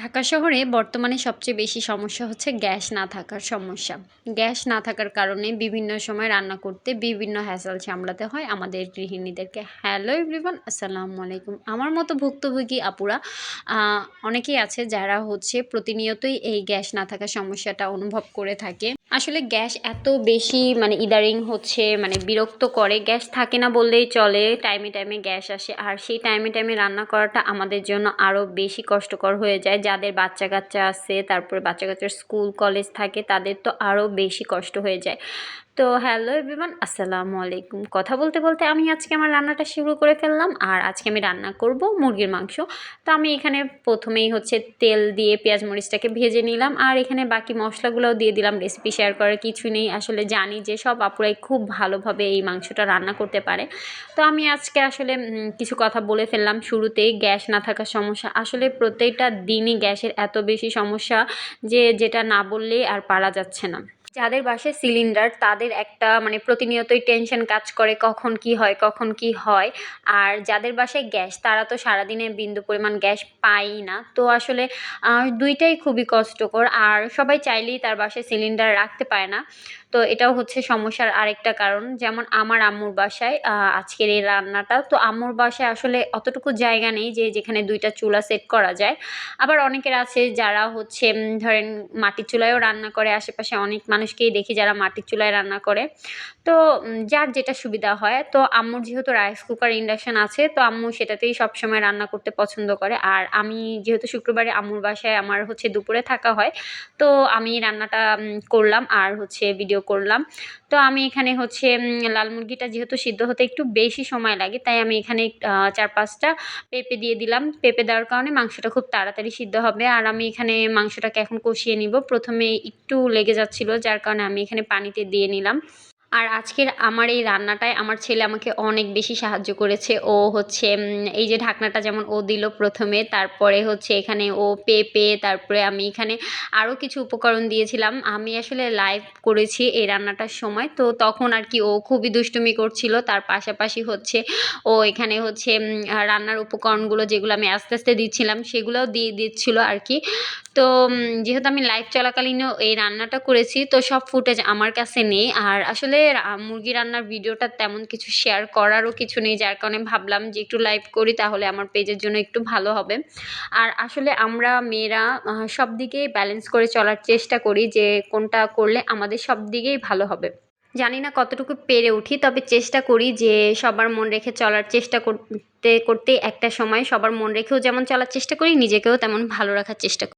ঢাকা শহরে বর্তমানে সবচেয়ে বেশি সমস্যা হচ্ছে গ্যাস না থাকার সমস্যা। গ্যাস না থাকার কারণে বিভিন্ন সময় রান্না করতে বিভিন্ন হ্যাসাল সামলাতে হয় আমাদের গৃহিণীদেরকে। হ্যালো এভরিওয়ান আসসালামু আলাইকুম। আমার মতো ভুক্তভোগী আপুরা অনেকেই আছে যারা হচ্ছে প্রতিনিয়তই এই গ্যাস না থাকার সমস্যাটা অনুভব করে থাকে। আসলে গ্যাস এত বেশি মানে ইদারিং হচ্ছে মানে বিরক্ত করে। গ্যাস থাকে না বললেই চলে টাইমে টাইমে গ্যাস আসে। আর সেই টাইমে টাইমে রান্না করাটা আমাদের জন্য আরও বেশি কষ্টকর হয়ে যায়। যাদের বাচ্চা কাচ্চা আছে, তারপরে বাচ্চা কাচ্চার স্কুল কলেজ থাকে, তাদের তো আরও বেশি কষ্ট হয়ে যায়। তো হ্যালো এভরিওয়ান, আসসালামু আলাইকুম। কথা বলতে বলতে আমি আজকে আমার রান্নাটা শুরু করে ফেললাম আর আজকে আমি রান্না করব মুরগির মাংস। তো আমি এখানে প্রথমেই হচ্ছে তেল দিয়ে পেঁয়াজ মরিচটাকে ভেজে নিলাম আর এখানে বাকি মশলাগুলোও দিয়ে দিলাম। রেসিপি শেয়ার করার কিছু নেই। আসলে জানি যে সব আপুরাই খুব ভালোভাবে এই মাংসটা রান্না করতে পারে। তো আমি আজকে আসলে কিছু কথা বলে ফেললাম শুরুতেই। গ্যাস না থাকার সমস্যা। আসলে প্রত্যেকটা দিনই গ্যাসের এত বেশি সমস্যা যে যেটা না বললে আর পারা যাচ্ছে না। যাদের বাসায় সিলিন্ডার তাদের একটা মানে প্রতিনিয়তই টেনশন কাজ করে কখন কি হয়, কখন কি হয়। আর যাদের বাসায় গ্যাস, তারা তো সারাদিনে বিন্দু পরিমাণ গ্যাস পায়ই না। তো আসলে দুইটাই খুবই কষ্টকর। আর সবাই চাইলেই তার বাসায় সিলিন্ডার রাখতে পারে না। তো এটাও হচ্ছে সমস্যার আরেকটা কারণ। যেমন আমার আম্মুর বাসায় আজকের এই রান্নাটা। তো আম্মুর বাসায় আসলে অতটুকু জায়গা নেই যে যেখানে দুইটা চুলা সেট করা যায়। আবার অনেকের আছে যারা হচ্ছে ধরেন মাটির চুলায়ও রান্না করে, আশেপাশে অনেক মানুষকেই দেখি যারা মাটির চুলায় রান্না করে। তো যার যেটা সুবিধা হয়। তো আম্মুর যেহেতু রাইস কুকার ইন্ডাকশান আছে, তো আম্মু সেটাতেই সবসময় রান্না করতে পছন্দ করে। আর আমি যেহেতু শুক্রবারে আম্মুর বাসায় আমার হচ্ছে দুপুরে থাকা হয়, তো আমি রান্নাটা করলাম আর হচ্ছে ভিডিও করলাম। তো আমি এখানে হচ্ছে লাল মুরগিটা যেহেতু সিদ্ধ হতে একটু বেশি সময় লাগে, তাই আমি এখানে চার পাঁচটা পেঁপে দিয়ে দিলাম। পেঁপে দেওয়ার কারণে মাংসটা খুব তাড়াতাড়ি সিদ্ধ হবে। আর আমি এখানে মাংসটাকে এখন কষিয়ে নিব। প্রথমে একটু লেগে যাচ্ছিল যার কারণে আমি এখানে পানিতে দিয়ে নিলাম। আর আজকের আমার এই রান্নাটায় আমার ছেলে আমাকে অনেক বেশি সাহায্য করেছে। ও হচ্ছে এই যে ঢাকনাটা যেমন ও দিল প্রথমে, তারপরে হচ্ছে এখানে ও পেঁপে, তারপরে আমি এখানে আরও কিছু উপকরণ দিয়েছিলাম। আমি আসলে লাইভ করেছি এই রান্নাটার সময়। তো তখন আর কি ও খুবই দুষ্টুমি করছিল। তার পাশাপাশি হচ্ছে ও এখানে হচ্ছে রান্নার উপকরণগুলো যেগুলো আমি আস্তে আস্তে দিচ্ছিলাম, সেগুলোও দিয়ে দিচ্ছিল আর কি। তো যেহেতু আমি লাইভ চলাকালীনও এই রান্নাটা করেছি, তো সব ফুটেজ আমার কাছে নেই। আর আসলে মুরগি রান্নার ভিডিওটা তেমন কিছু শেয়ার করারও কিছু নেই, যার কারণে ভাবলাম যে একটু লাইভ করি, তাহলে আমার পেজের জন্য একটু ভালো হবে। আর আসলে আমরা মেয়েরা সব দিকেই ব্যালেন্স করে চলার চেষ্টা করি যে কোনটা করলে আমাদের সব দিকেই ভালো হবে। জানি না কতটুকু পেরে উঠি, তবে চেষ্টা করি যে সবার মন রেখে চলার চেষ্টা করতে করতে একটা সময় সবার মন রেখেও যেমন চলার চেষ্টা করি, নিজেকেও তেমন ভালো রাখার চেষ্টা করি।